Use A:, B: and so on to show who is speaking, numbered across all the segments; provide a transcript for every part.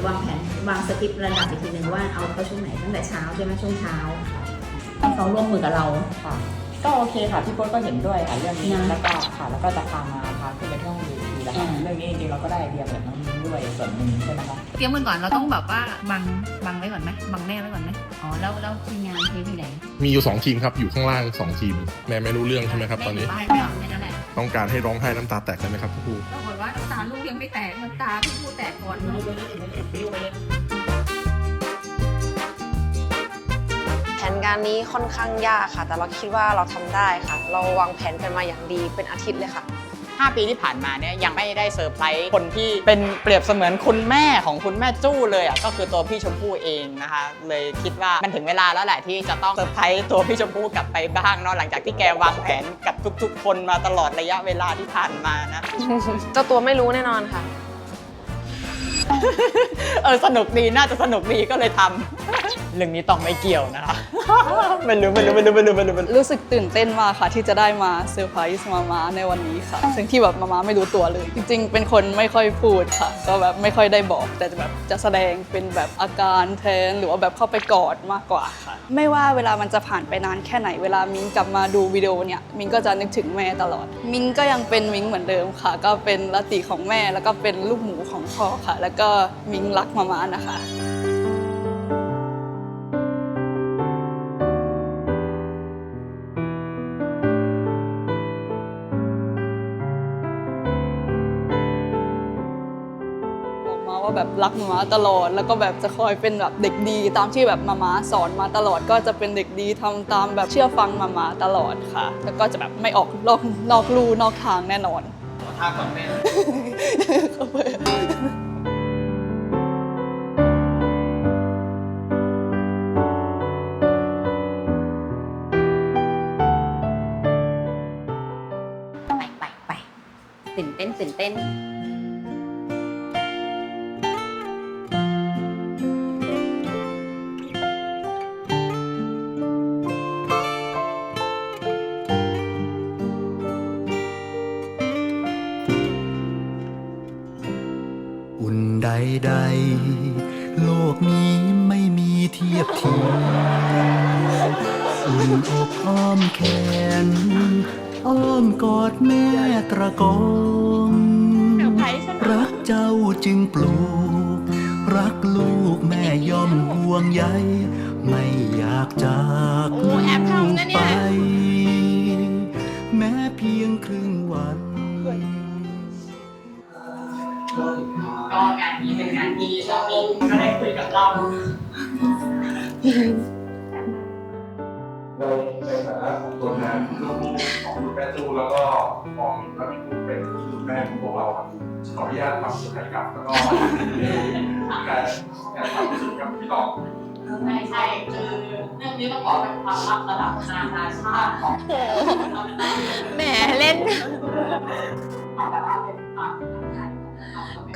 A: แผนวางสคริปต์ระดับอีกทีหนึ่งว่าเอาเข้าช่วงไหนตั้งแต่เช้าใช่ไหมช่วงเช้าให้เขาร่วมมือกับเรา
B: ค่ะ ก็โอเคค่ะพี่โป๊ก็เห็นด้วยค่ะเรื่องนี้
A: นะ
B: แล้วก็ค่ะแล้วก็จะพามาพาขึ้นไปที่ห้องดีทีแล้วค่ะ
A: อ่า
B: เรื่องนี้จริงๆเราก็ได้ไอเดียจากน้องมิ้นด้วยส่วนหนึ่งใช่ไหมคะ
A: เตรียมกันก่อนเราต้องแบบว่าบังบังไว้ก่อนไหมบังแม่ไว้ก่อนไหมอ๋อแล้วแล้วทีมงานเทปที่ไหน
C: มีอยู่ 2 ทีมครับ อยู่ข้างล่าง 2 ทีม แม่ไม่รู้เรื่องใช่ไหมครับตอนนี้
A: แม่ยู่บ้านไม่เอาแค่นั้นแหละ
C: ต้องการให้ร้องไห้น้ำตาแตกเลยไหมครับครู
A: ปรากฏว่าน้ำตาลูกยังไม่แตกน้ำตาพี่พูดแตกก่อน
D: แผนการนี้ค่อนข้างยากค่ะ แต่เราคิดว่าเราทำได้ค่ะ เราวางแผนกันมาอย่างดีเป็นอาทิตย์เลยค่ะ
B: 5 ปีที่ผ่านมาเนี่ยยังไม่ได้เซอร์ไพรส์คนที่เป็นเปรียบเสมือนคุณแม่ของคุณแม่จู้เลยอะก็คือตัวพี่ชมพู่เองนะคะ เลยคิดว่ามันถึงเวลาแล้วแหละที่จะต้องเซอร์ไพรส์ตัวพี่ชมพู่กลับไปบ้างเนาะหลังจากที่แกวางแผนกับทุก ๆ คนมาตลอดระยะเวลาที่ผ่านมานะ
D: เจ้าตัวไม่รู้แน่นอนค่ะ
B: เออสนุกดีน่าจะสนุกดีก็เลยทำ เรื่องนี้ต้องไม่เกี่ยวนะคะ ไม่รู้ไม่รู้ไม่รู้ไม่รู้ไม่รู้ไม่รู้
E: รู้สึกตื่นเต้นมากค่ะ ที่จะได้มาเซอร์ไพรส์มาม่าในวันนี้ค่ะ ซึ่งที่แบบมาม่าไม่รู้ตัวเลย จริง ๆ เป็นคนไม่ค่อยพูดค่ะ ก็แบบไม่ค่อยได้บอก แต่จะแบบจะแสดงเป็นแบบอาการแทนหรือว่าแบบเข้าไปกอดมากกว่าค่ะ ไม่ว่าเวลามันจะผ่านไปนานแค่ไหนเวลามิ้งกลับมาดูวิดีโอเนี่ยมิ้งก็จะนึกถึงแม่ตลอด มิ้งก็ยังเป็นมิ้งเหมือนเดิมค่ะ ก็เป็นลติของแม่แล้วก็เป็นลูกหมูของพ่อค่ะ แล้วก็มิ้งรักมาม่านะคะ แบบรักมามาตลอด แล้วก็แบบจะคอยเป็นแบบเด็กดี ตามที่แบบมามาสอนมาตลอด ก็จะเป็นเด็กดีทำตามแบบเชื่อฟังมามาตลอดค่ะ แล้วก็จะแบบไม่ออกนอกนอกลู่นอกทางแน่นอน
B: ท่าของแม่
E: เขาไป
A: ไปไปไปตื่นเต้นตื่นเต้น
F: ใด โลกนี้ไม่มีเทียบเทียมอุ่นอกอ้อมแขน อ้อมกอดแม่ตระกองรักเจ้าจึงปลูก รักลูกแม่ย่อมห่วงใยไม่อยากจาก เรา
B: เรา
G: ในฐานะของตัวแทนลูกของคุณแม่ตู้แล้วก็ของพระพิคุเป็นคุณแม่ของพวกเราครับขออนุญาตทำสุดท้ายกับแล้วก็การการทำสุดกับพี่ตอง
B: ใช่ใช่คือเรื่องนี้ต้องบอกเป็นความลับระดับนานาชาติของ
D: แหมเล่น
B: แบบ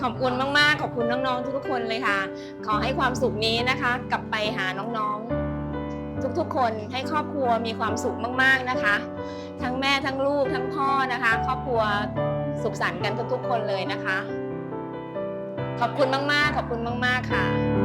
D: อบคุณมากๆ ขอบคุณน้องๆ ทุกๆคนเลยค่ะ ขอให้ความสุขนี้นะคะ กลับไปหาน้องๆ ทุกๆ คนให้ครอบครัวมีความสุขมากๆนะคะ ทั้งแม่ทั้งลูกทั้งพ่อนะคะ ครอบครัวสุขสันต์กันทุกๆ คนเลยนะคะ ขอบคุณมากๆ ขอบคุณมาก ๆ ค่ะ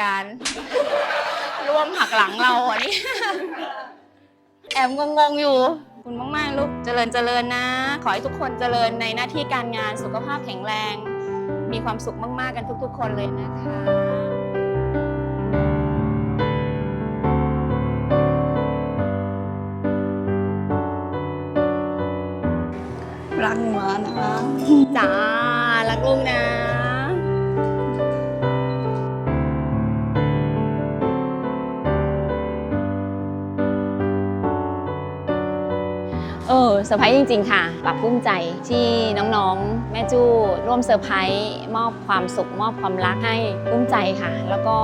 D: การร่วมหักหลังเราอะนี่แอบงงๆอยู่ขอบคุณมากๆลูกเจริญเจริญนะ ขอให้ทุกคนเจริญในหน้าที่การงานสุขภาพแข็งแรง มีความสุขมากๆกันทุก ๆ คนเลยนะคะ
E: รักมานะ
D: จ้า ซอร์ไพรส์จริง ๆ ค่ะปรับปลื้มใจที่น้องๆ แม่จู้ร่วมเซอร์ไพรส์มอบความสุข มอบความรักให้ปลื้มใจค่ะ แล้วก็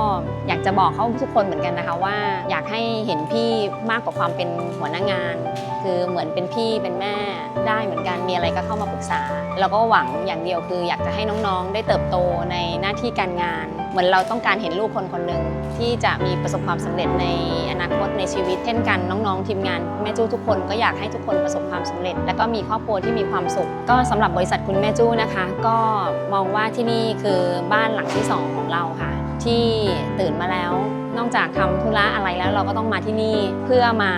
D: อยากจะบอกเขาทุกคนเหมือนกันนะคะว่า อยากให้เห็นพี่มากกว่าความเป็นหัวหน้างาน คือเหมือนเป็นพี่เป็นแม่ได้เหมือนกันมีอะไรก็เข้ามาปรึกษา แล้วก็หวังอย่างเดียวคือ อยากจะให้น้องๆ ได้เติบโตในหน้าที่การงาน เหมือนเราต้องการเห็นลูกคนคนหนึ่ง ที่จะมีประสบความสำเร็จในอนาคตในชีวิต เช่นกันน้องๆทีมงานแม่จู้ทุกคนก็อยากให้ทุกคนประสบความสำเร็จ แล้วก็มีครอบครัวที่มีความสุข ก็สำหรับบริษัทคุณแม่จู้นะคะ ก็มองว่าที่นี่คือบ้านหลังที่สองของเราค่ะ ที่ตื่นมาแล้วนอกจากทำธุระอะไรแล้วเราก็ต้องมาที่นี่เพื่อมา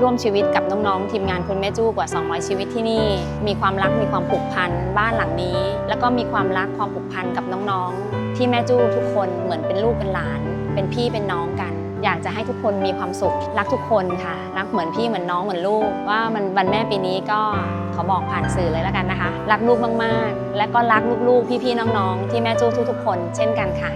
D: ร่วมชีวิตกับน้องๆทีมงานคุณแม่จู้กว่า 200 ชีวิตที่นี่ มีความรักมีความผูกพันบ้านหลังนี้ แล้วก็มีความรักความผูกพันกับน้องๆ ที่แม่จู้ทุกคนเหมือนเป็นลูกเป็นหลาน เป็นพี่เป็นน้องกัน อยากจะให้ทุกคนมีความสุข รักทุกคนค่ะ รักเหมือนพี่เหมือนน้องเหมือนลูก ว่ามันวันแม่ปีนี้ก็ขอบอกผ่านสื่อเลยแล้วกันนะคะ รักลูกมากๆ และก็รักลูกๆ พี่ๆน้องๆ ที่แม่จู้ทุกๆคน เช่นกันค่ะ